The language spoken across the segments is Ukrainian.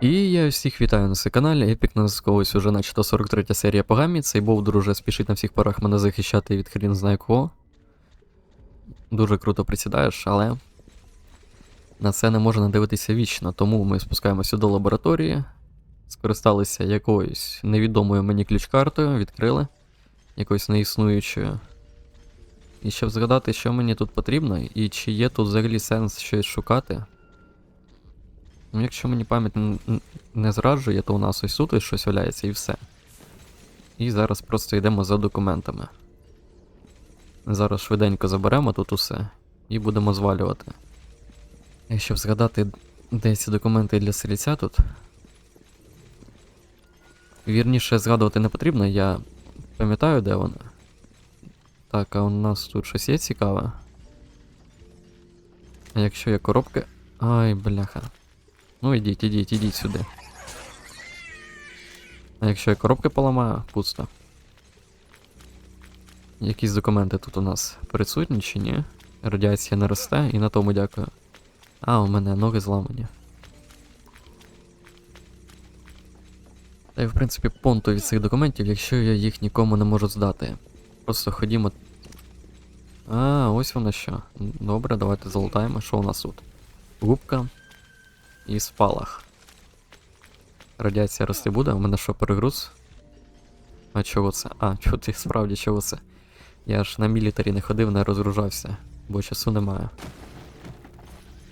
І я всіх вітаю на цьому каналі. Епік на ось уже начато 43 серія по гамі. Цей бов друже спішить на всіх порах мене захищати від хрін знає кого. Дуже круто присідаєш, але на це не можна дивитися вічно, тому ми спускаємося до лабораторії, скористалися якоюсь невідомою мені ключ-картою, відкрили якоюсь неіснуючою. І щоб згадати, що мені тут потрібно, і чи є тут взагалі сенс щось шукати. Ну, якщо мені пам'ять не зраджує, то у нас ось тут ось щось валяється і все. І зараз просто йдемо за документами. Зараз швиденько заберемо тут усе і будемо звалювати. Щоб згадати, де ці документи для селіця тут. Вірніше згадувати не потрібно, я пам'ятаю, де вони. Так, а у нас тут щось є цікаве. А якщо є коробки. Ай, бляха. Ну ідіть, ідіть, ідіть сюди. А якщо я коробки поламаю, пусто. Якісь документи тут у нас присутні чи ні? Радіація не росте і на тому дякую. А, у мене ноги зламані. Та й в принципі понту від цих документів, якщо я їх нікому не можу здати. Просто ходімо. А, ось воно що. Добре, давайте залутаємо. Що у нас тут? Губка і спалах. Радіація рости буде, у мене що, перегруз? А чого це? А, чого ти справді чого це? Я ж на мілітарі не ходив, не розгружався, бо часу немає.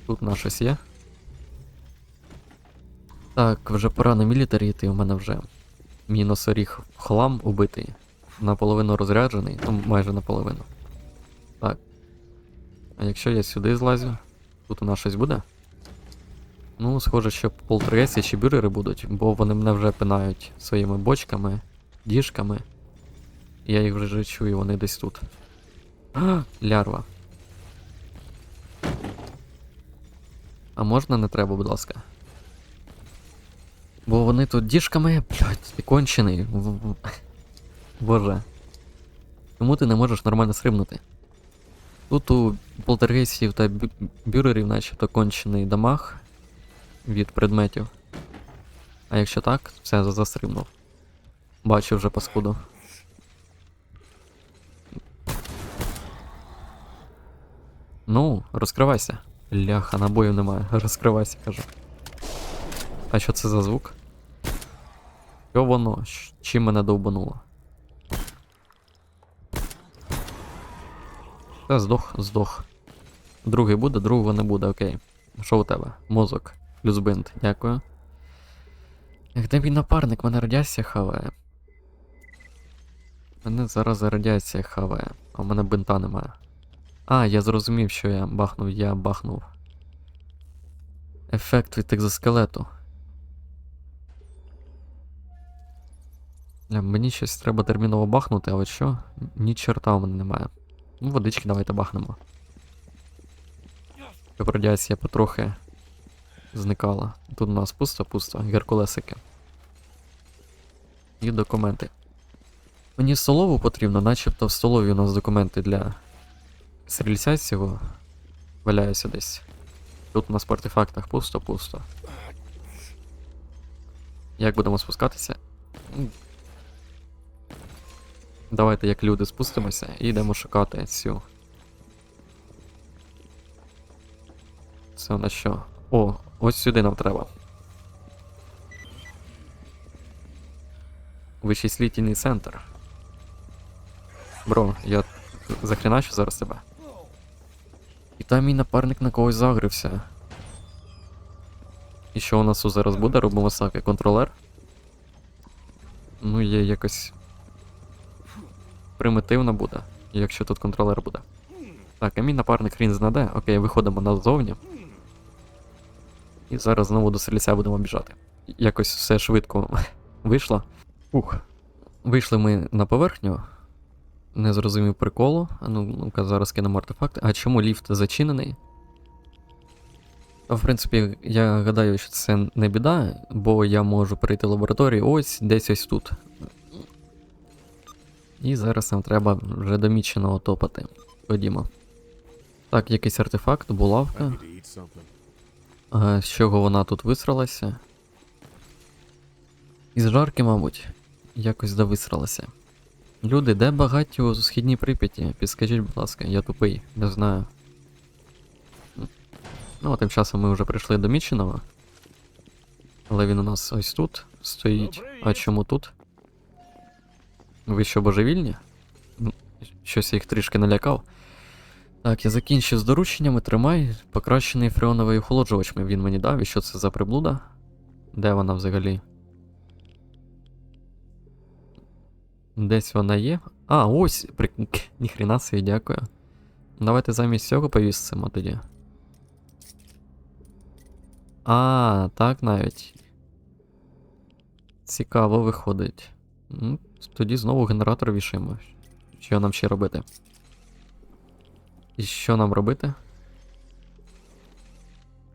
Тут на щось є. Так, вже пора на мілітарі йти, у мене вже мій носоріг хлам убитий. Наполовину розряджений, ну майже наполовину. Так. А якщо я сюди злазю, тут у нас щось буде? Ну, схоже, що полтергейси чи бюрери будуть, бо вони мене вже пинають своїми бочками, діжками. Я їх вже чую, вони десь тут. А, лярва. А можна не треба, будь ласка. Бо вони тут діжками, блядь, кончений. Боже. Чому ти не можеш нормально стрибнути? Тут у полтергейсів та бю- бюрерів начебто кончений дамаг від предметів. А якщо так, все за- застрибнув. Бачу вже паскуду. Ну, розкривайся. Ляха, набоїв немає. Розкривайся, кажу. А що це за звук? Що воно? Чим мене довбануло? Та здох, здох. Другий буде, другого не буде, окей. Що у тебе? Мозок. Плюс бинт, дякую. Де мій напарник, мене радіація хаває. Мене зараз радіація хаває, а в мене бинта немає. А, я зрозумів, що я бахнув, я бахнув. Ефект від екзоскелету. Мені щось треба терміново бахнути, а от що? Ні черта у мене немає. Ну, водички давайте бахнемо. Щоб радіація потрохи зникала. Тут у нас пусто-пусто, геркулесики. І документи. Мені столову потрібно, начебто в столові у нас документи для стрільця цього валяються десь. Тут у нас по артефактах пусто-пусто. Як будемо спускатися? Давайте як люди спустимося і йдемо шукати цю. Це на що? О, ось сюди нам треба. Вичислительний центр. Бро, я захреначу зараз тебе. І там мій напарник на когось загрився. І що у нас тут зараз буде? Робимо саки. Контролер? Ну, є якось. Примітивно буде, якщо тут контролер буде. Так, а мій напарник хрін знаде. Окей, виходимо назовні. І зараз знову до селіця будемо біжати. Якось все швидко вийшло. Ух. Вийшли ми на поверхню. Не зрозумів приколу. А ну, ну-ка, зараз кинемо артефакти. А чому ліфт зачинений? В принципі, я гадаю, що це не біда, бо я можу перейти в лабораторію ось десь ось тут. І зараз нам треба вже до міченого топати. Ходімо. Так, якийсь артефакт, булавка. Need to eat something. А, з чого вона тут висралася? Із жарки, мабуть, якось довисралися. Люди, де багаті у східній Прип'яті? Підскажіть, будь ласка, я тупий, не знаю. Ну, а тим часом ми вже прийшли до Міченого. Але він у нас ось тут стоїть. А чому тут? Ви що, божевільні? Щось я їх трішки налякав. Так, я закінчив з дорученнями, тримай. Покращений фреоновий охолоджувач він мені дав. І що це за приблуда? Де вона взагалі? Десь вона є. А, ось! При... Ніхрена собі, дякую. Давайте замість цього повісимо тоді. А, так навіть. Цікаво виходить. Ну, тоді знову генератор вішаємо. Що нам ще робити? І що нам робити?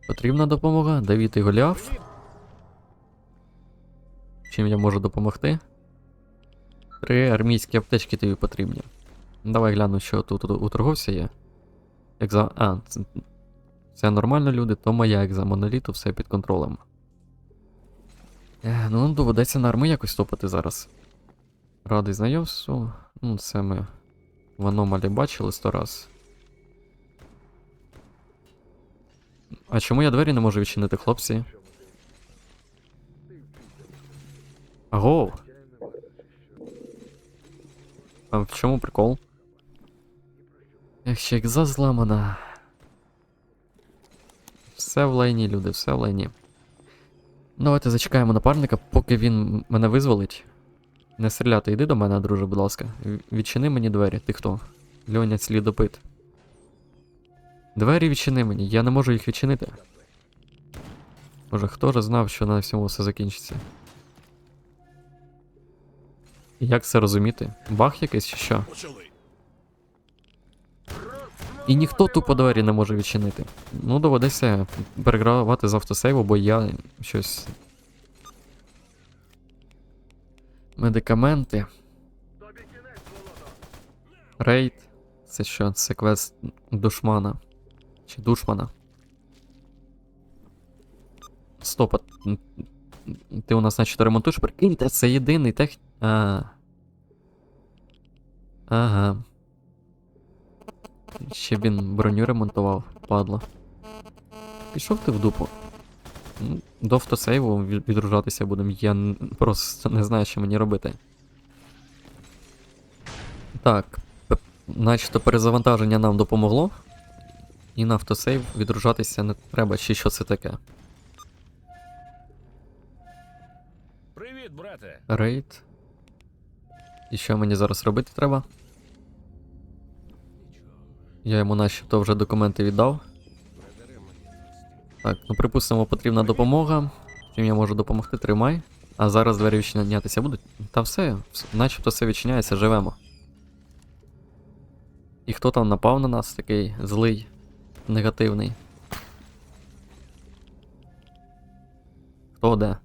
Потрібна допомога. Давід і Голіаф. Чим я можу допомогти? Три армійські аптечки тобі потрібні. Давай гляну, що тут у торговця є. Екза... А, це, це нормально, люди, то моя екза моноліту, все під контролем. Е, ну, доведеться на арми якось топати зараз. Радий знайомству. Ну, це ми в аномалі бачили сто раз. А чому я двері не можу відчинити, хлопці? Аго! А в чому прикол? Ех, ще зазламана. Все в лайні, люди, все в лайні. Давайте зачекаємо напарника, поки він мене визволить. Не стріляти, йди до мене, друже, будь ласка. Відчини мені двері. Ти хто? Льоня слідопит. Двері відчини мені, я не можу їх відчинити. Боже, хто ж знав, що на всьому все закінчиться? Як це розуміти? Баг якийсь чи що? І ніхто тупо двері не може відчинити. Ну, доведеться перегравати з автосейву, бо я щось. Медикаменти. Рейд. Це що? Це квест душмана. Чи душмана. Стоп, ти у нас наче ремонтуєш? Прикиньте, це єдиний тех. А. Ага. Ще він броню ремонтував, падло. Пішов ти в дупу. До автосейву відружатися будемо. Я просто не знаю, що мені робити. Так. Начебто перезавантаження нам допомогло. І на автосейв відружатися не треба, чи що це таке. Привіт, брате. Рейд. І що мені зараз робити треба? Я йому начебто вже документи віддав. Так, ну припустимо, потрібна допомога. Чим я можу допомогти, тримай. А зараз двері відчинятися будуть. Та все, начебто все відчиняється, живемо. І хто там напав на нас такий злий, негативний? Хто де?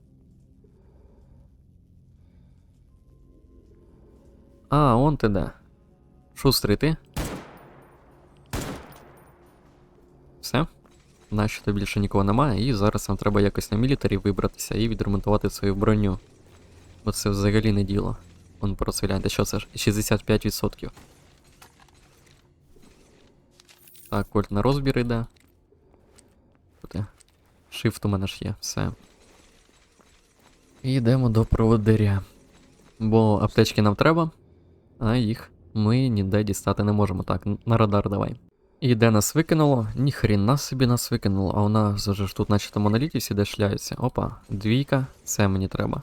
А, он ти де. Шустрий ти. Все. Наче більше нікого немає, і зараз нам треба якось на мілітарі вибратися і відремонтувати свою броню. Бо це взагалі не діло. Вон просто гляньте, що це ж 65%. Так, кольт на розбір. Куди? Shift у мене ж є, все. І йдемо до проводиря. Бо аптечки нам треба, а їх ми ніде дістати не можемо. Так, на радар давай. І де нас викинуло? Ніхрена собі нас викинуло, а у вже ж тут начебто монолітів всі де шляються. Опа, двійка, це мені треба.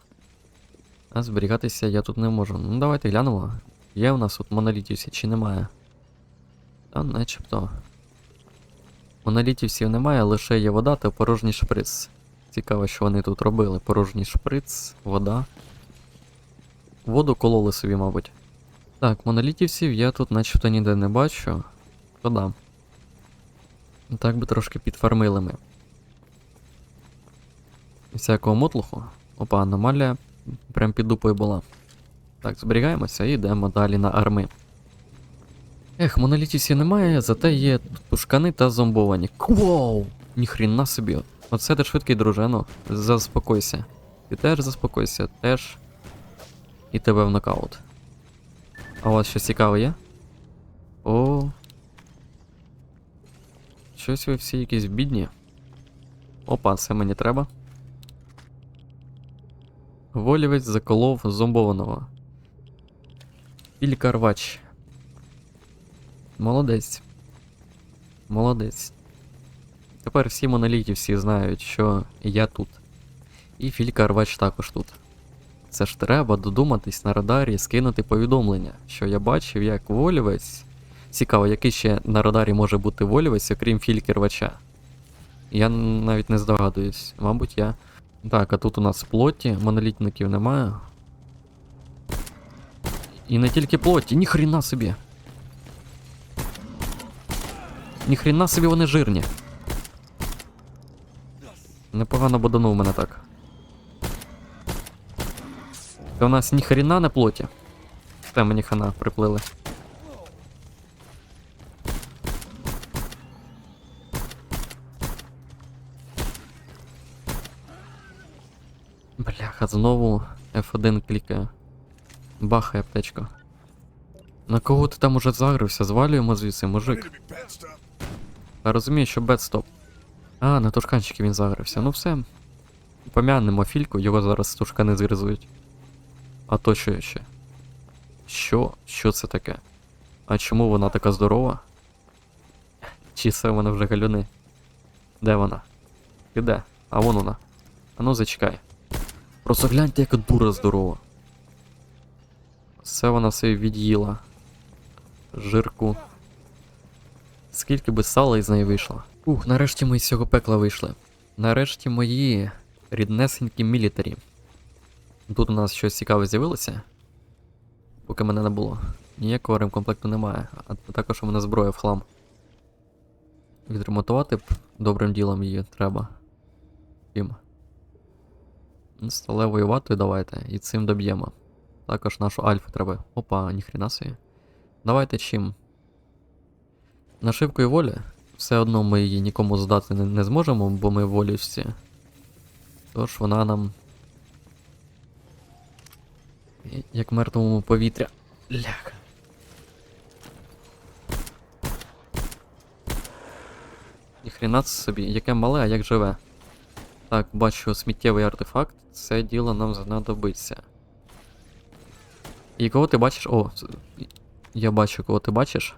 А зберігатися я тут не можу. Ну давайте глянемо. Є у нас тут монолітів чи немає? Та начебто. Монолітів всіх немає, лише є вода та порожній шприц. Цікаво, що вони тут робили. Порожній шприц, вода. Воду кололи собі, мабуть. Так, монолітівців я тут начебто ніде не бачу. То да. Так би трошки підфармили ми. Всякого мотлуху. Опа, аномалія прям під дупою була. Так, зберігаємося і йдемо далі на арми. Ех, монолітівців немає, зате є тушкани та зомбовані. Квоу! Ніхріна собі. Оце ти швидкий дружено. Заспокойся. Ти теж заспокойся, теж. І тебе в нокаут. А у вас щось цікаве є? О. Щось ви всі якісь бідні. Опа, це мені треба. Волівець заколов зомбованого. Ілька Рвач. Молодець. Молодець. Тепер всі монолітівці знають, що я тут. І Філька Рвач також тут. Це ж треба додуматись на радарі скинути повідомлення, що я бачив, як волівець. Цікаво, який ще на радарі може бути волівець, окрім Фільки Рвача. Я навіть не здогадуюсь, мабуть, я. Так, а тут у нас плоті, монолітників немає. І не тільки плоті, ніхрена собі. Ніхрена собі вони жирні. Непогано боданув мене так. Це у нас ніхрена не плоті. Те мені хана приплили. Бляха, знову F1 клікає. Бахає аптечку. На кого ти там уже загрився? Звалюємо звідси, мужик. Розумію, що бедстоп. А, на тушканчики він загрився. Ну все. Помянемо фільку, його зараз тушкани згризують. А то що ще? Що? Що це таке? А чому вона така здорова? Чи це вона вже галюни? Де вона? Ти де? А вон вона. А ну зачекай. Просто гляньте, яка дура здорова. Все вона собі від'їла. Жирку. Скільки би сала із неї вийшло. Ух, нарешті ми з цього пекла вийшли. Нарешті мої ріднесенькі мілітарі. Тут у нас щось цікаве з'явилося. Поки мене не було. Ніякого ремкомплекту немає, а також у мене зброя в хлам. Відремонтувати б добрим ділом її треба. Їм. Ну, Сталевою ватою давайте і цим доб'ємо. Також нашу альфу треба. Опа, ніхрена собі. Давайте чим. Нашивкою волі. Все одно ми її нікому здати не, не зможемо, бо ми волівці. Тож вона нам. Як мертвому повітря. Ляха. Ніхрена собі, яке мале, а як живе. Так, бачу сміттєвий артефакт. Це діло нам знадобиться. І кого ти бачиш? О, я бачу, кого ти бачиш.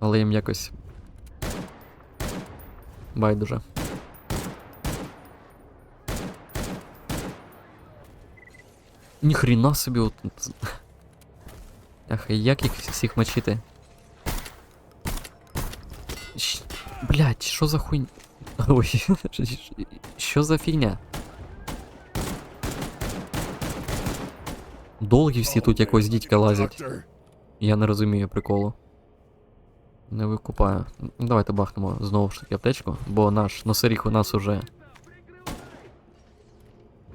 Але їм якось. Байдуже. Ніхрена собі. От... Ах, як їх всіх мочити? Щ- Блять, що за хуйня? Ой, що за фігня? Долгі всі тут якось дідька лазять. Я не розумію приколу. Не викупаю. Ну, Давайте бахнемо знову ж таки аптечку, бо наш носоріг у нас уже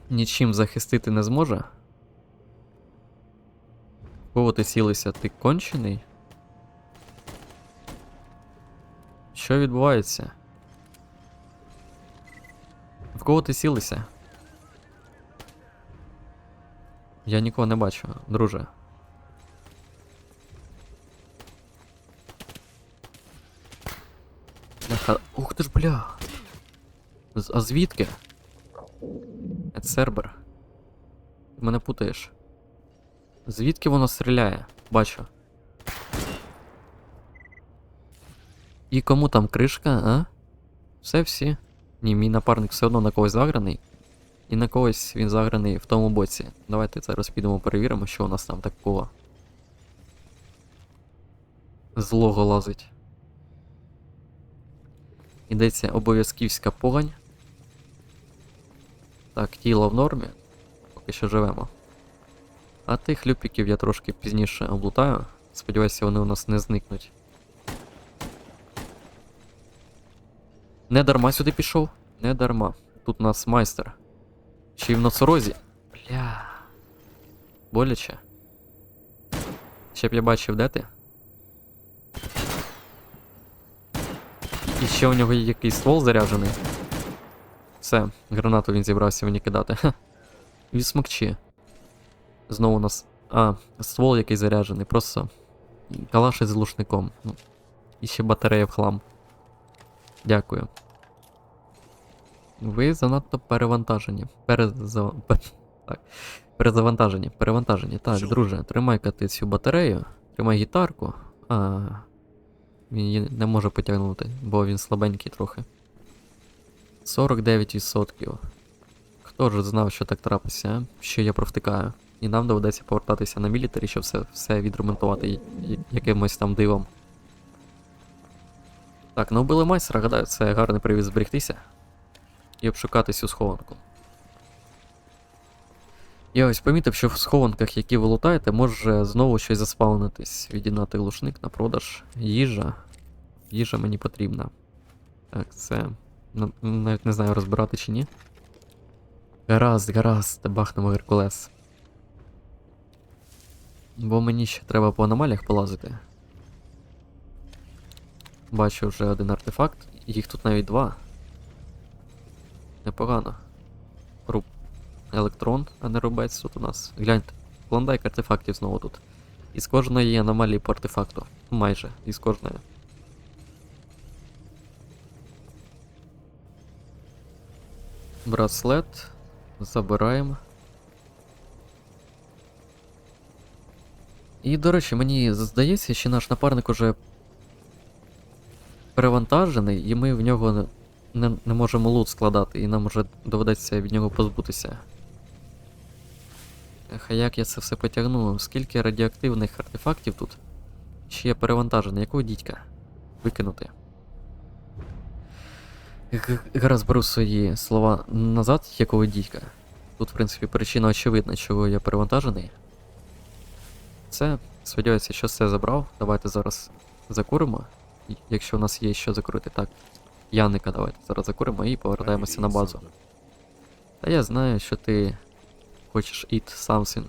нічим захистити не зможе. Кого ти сілися? Ти кончений? Що відбувається? В кого ти сілися? Я нікого не бачу, друже. Бляха, ух ти ж бля. А звідки? Сербер. Ти мене путаєш. Звідки воно стріляє? Бачу. І кому там кришка, а? Все всі? Ні, мій напарник все одно на когось заграний. І на когось він заграний в тому боці. Давайте зараз підемо перевіримо, що у нас там такого. Злого лазить. Ідеться обов'язківська погань. Так, тіло в нормі. Поки що живемо. А тих люпіків я трошки пізніше облутаю. Сподіваюся, вони у нас не зникнуть. Не дарма сюди пішов? Не дарма. Тут у нас майстер. Й в носорозі. Бля. Боляче. Ще б я бачив, де ти. І ще у нього є якийсь ствол заряджений. Все, гранату він зібрався мені кидати. Ха. Відсмокчи. Знову у нас. А, ствол який заряджений, просто. Калашить з глушником. Ну, І ще батарея в хлам. Дякую. Ви занадто перевантажені. Переза... пе- Так. Перезавантажені. Перевантажені. Так, друже, тримай-ка ти цю батарею, тримай гітарку. А. Він її не може потягнути, бо він слабенький трохи. 49%. Хто ж знав, що так трапиться, що я провтикаю. І нам доведеться повертатися на мілітарі, щоб все, все відремонтувати якимось там дивом. Так, ну вбили майстра, гадаю, це гарний привід зберегтися і обшукати цю схованку. Я ось помітив, що в схованках, які ви лутаєте, може знову щось заспавнитись. Відігнати глушник на продаж. Їжа. Їжа мені потрібна. Так, це. Ну, навіть не знаю, розбирати чи ні. Гаразд, гаразд, бахнемо Геркулес. Бо мені ще треба по аномаліях полазити. Бачу вже один артефакт, їх тут навіть два. Непогано. Електрон, а не рубець тут у нас. Гляньте, клондайк артефактів знову тут. Із кожної є аномалії по артефакту. Майже, із кожної. Браслет. Забираємо. І, до речі, мені здається, що наш напарник уже перевантажений, і ми в нього не, не можемо лут складати, і нам вже доведеться від нього позбутися. А як я це все потягну? Скільки радіоактивних артефактів тут? Ще я перевантажений, якого дідька? Викинути. Гаразд беру свої слова назад, якого дідька. Тут, в принципі, причина очевидна, чого я перевантажений. Це, сподіваюся, що все забрав. Давайте зараз закуримо. Якщо у нас є що закурити, так. Яника, давайте зараз закуримо і повертаємося на базу. Та я знаю, що ти хочеш eat something.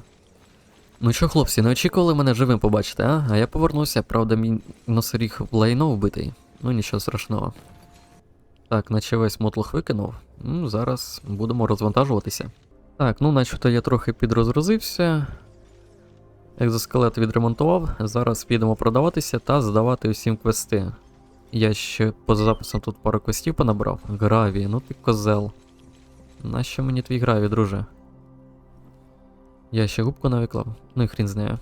Ну що, хлопці, не очікували мене живим побачити, а? А я повернуся, правда, мій носоріг лайно вбитий. Ну нічого страшного. Так, наче весь мотлох викинув. Ну, зараз будемо розвантажуватися. Так, ну начебто я трохи підрозрозився. Екзоскелет відремонтував. Зараз підемо продаватися та здавати усім квести. Я ще поза записом тут пару квестів понабрав. Граві, ну ти козел. Нащо мені твій граві, друже? Я ще губку навіклав, ну і хрін знає.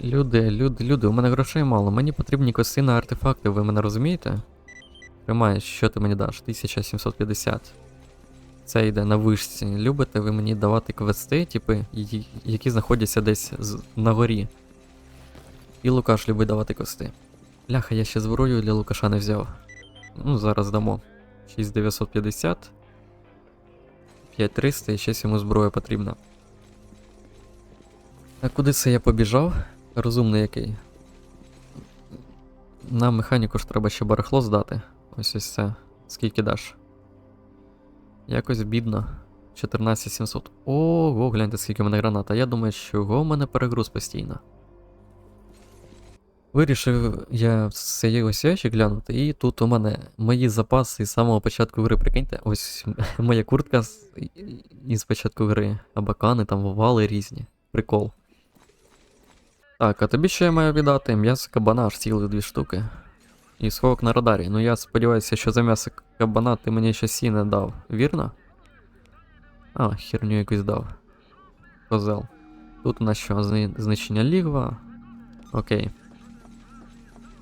Люди, люди, люди, у мене грошей мало. Мені потрібні кости на артефакти, ви мене розумієте? Тримай, що ти мені даш? 1750. Це йде на вишці. Любите ви мені давати квести, типи, які знаходяться десь з- на горі. І Лукаш любить давати квести. Ляха, я ще зброю для Лукаша не взяв. Ну, зараз дамо. 6950. 5300 і щось йому зброя потрібна. А куди це я побіжав? Розумний який. На механіку ж треба ще барахло здати. Ось ось це. Скільки даш? Якось бідно. 14700. Ого, гляньте, скільки в мене гранат. А я думаю, що у мене перегруз постійно. Вирішив я цей ось ящик глянути, і тут у мене мої запаси з самого початку гри, прикиньте, ось моя куртка з, із початку гри, абакани, там вали різні. Прикол. Так, а тобі що я маю віддати? М'ясо кабана аж цілих дві штуки. І сховок на радарі. Ну я сподіваюся, що за м'ясо кабана ти мені ще сі не дав, вірно? А, херню якусь дав. Козел. Тут у нас що? Зни- Знищення лігва. Окей.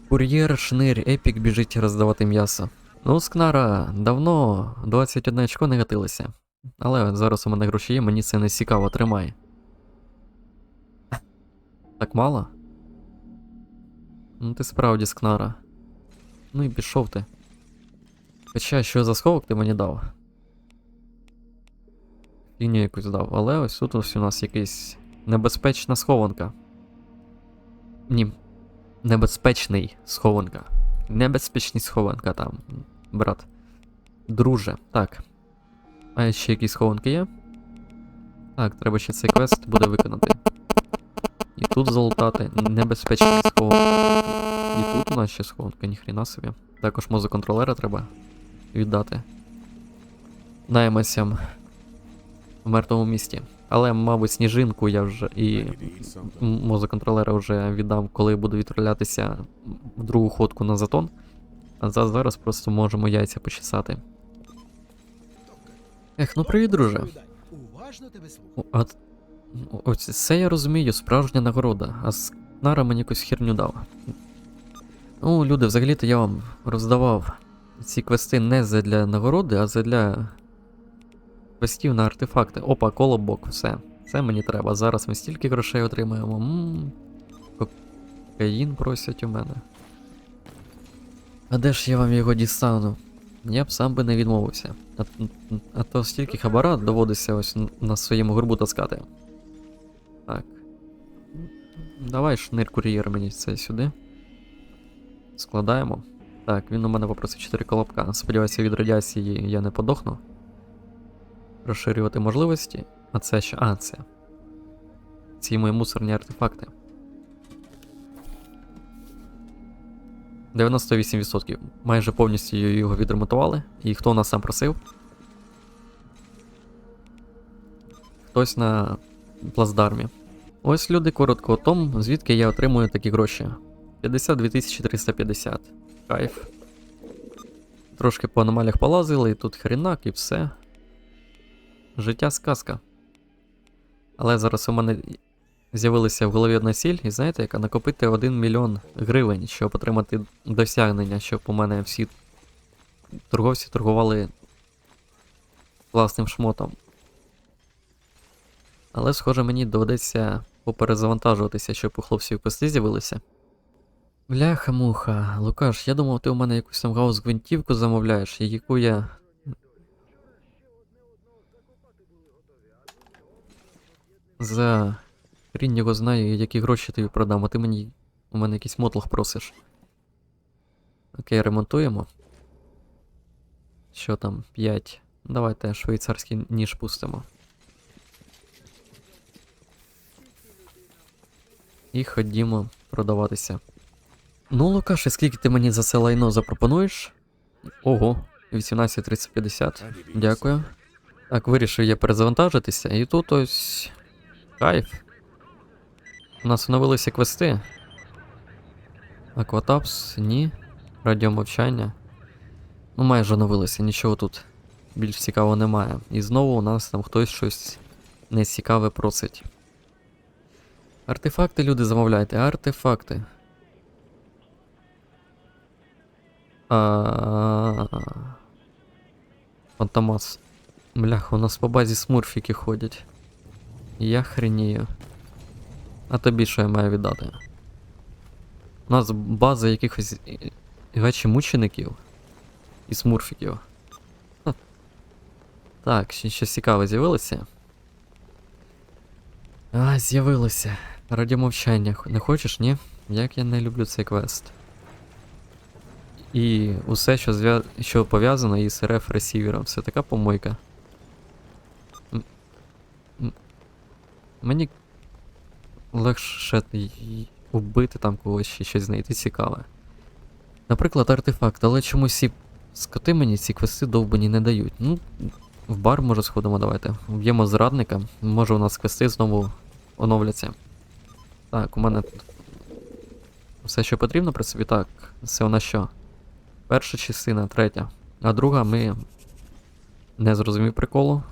Кур'єр, шнир, епік біжить роздавати м'ясо. Ну, Скнара, давно 21 очко не гатилося. Але зараз у мене гроші є, мені це не цікаво, тримай. Так мало? Ну ти справді скнара. Ну і пішов ти. Хоча що за сховок ти мені дав? Лінію якусь дав, але ось тут ось у нас якась небезпечна схованка. Ні. Небезпечний схованка. Небезпечний схованка там, брат. Друже, так. А ще якісь схованки є? Так, треба ще цей квест буде виконати. І тут залутати. Небезпечний схованка. І тут у нас ще схованка, ніхрена собі. Також мозоконтролера треба. віддати наймасям в мертвому місті. Але, мабуть, сніжинку я вже і мозоконтролера вже віддам, коли буду відправлятися в другу ходку на затон. А зараз просто можемо яйця почесати. Ех, ну привіт, друже. О, ось це я розумію, справжня нагорода, а Скнара мені якусь херню дав. Ну, люди, взагалі-то я вам роздавав ці квести не для нагороди, а для квестів на артефакти. Опа, колобок, все. Це мені треба. Зараз ми стільки грошей отримаємо. Ммм. Кокаїн просять у мене. А де ж я вам його дістану? Я б сам би не відмовився. А, а то стільки хабара доводиться ось на своєму горбу таскати. Так. Давай шнир кур'єр мені це сюди. Складаємо. Так, він у мене попросив 4 колобка. Сподіваюся, від радіації я не подохну. Розширювати можливості. А це що? А, це. Ці мої мусорні артефакти. 98%. Майже повністю його відремонтували. І хто нас сам просив? Хтось на плацдармі. Ось люди коротко о том, звідки я отримую такі гроші. 52 350. Кайф. Трошки по аномаліях полазили, і тут хренак і все. Життя сказка. Але зараз у мене з'явилася в голові одна ціль, і знаєте, яка накопити 1 мільйон гривень, щоб отримати досягнення, щоб у мене всі торговці торгували власним шмотом. Але, схоже, мені доведеться поперезавантажуватися, щоб у хлопців кости з'явилися. Бляха-муха, Лукаш, я думав, ти у мене якусь там гаус гвинтівку замовляєш, яку я. За хрінь його знаю, які гроші тобі продам, а ти мені у мене якийсь мотлох просиш. Окей, ремонтуємо. Що там? 5. Давайте швейцарський ніж пустимо. І ходімо продаватися. Ну, Лукаше, скільки ти мені за це лайно запропонуєш? Ого, 18 30 50. Дякую. Так, вирішив я перезавантажитися, і тут ось. Кайф. У нас оновилися квести. Акватапс, ні. Радіомовчання. Ну, майже оновилися, нічого тут більш цікавого немає. І знову у нас там хтось щось нецікаве просить. Артефакти, люди, замовляйте, артефакти. Фантомас. Блях, у нас по базі смурфіки ходять. Я хренію. А тобі що я маю віддати? У нас база якихось мучеників і смурфіків. Так, ще щось цікаве з'явилося. А, з'явилося. Радіомовчання. Х- Не хочеш, ні? Як я не люблю цей квест. І усе, що, що пов'язано із РФ ресівером, це така помойка. М- м- Мені легше убити там когось чи щось знайти цікаве. Наприклад, артефакт, але чомусь ці скоти мені ці квести довбані не дають. Ну, в бар може сходимо, давайте. Вб'ємо зрадника. Може у нас квести знову оновляться. Так, у мене тут все, що потрібно при собі. Так, це нас що? Перша частина, третя. А друга ми не зрозумів приколу.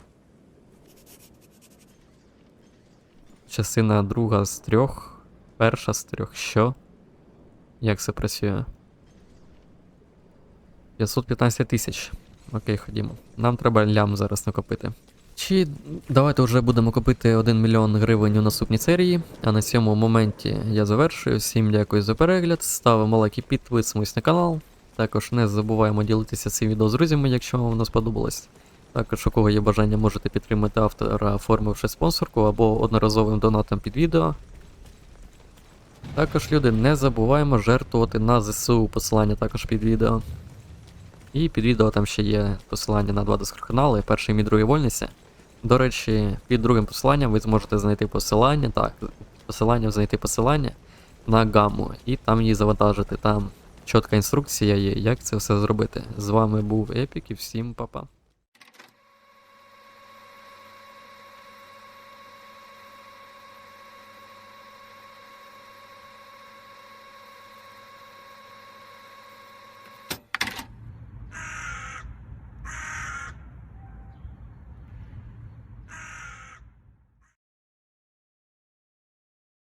Частина друга з трьох. Перша з трьох. Що? Як це працює? 515 тисяч. Окей, ходімо. Нам треба лям зараз накопити. Чи давайте вже будемо копити 1 мільйон гривень у наступній серії. А на цьому моменті я завершую. Всім дякую за перегляд. Ставимо лайк і підписуємось на канал. Також не забуваємо ділитися цим відео з друзями, якщо вам воно сподобалось. Також, у кого є бажання, можете підтримати автора, оформивши спонсорку або одноразовим донатом під відео. Також, люди, не забуваємо жертвувати на ЗСУ посилання також під відео. І під відео там ще є посилання на два дискорд-канали, перший мій другий вольниця. До речі, під другим посиланням ви зможете знайти посилання, так, посиланням знайти посилання на гамму і там її завантажити. Там чітка інструкція є, як це все зробити. З вами був Епік і всім па-па.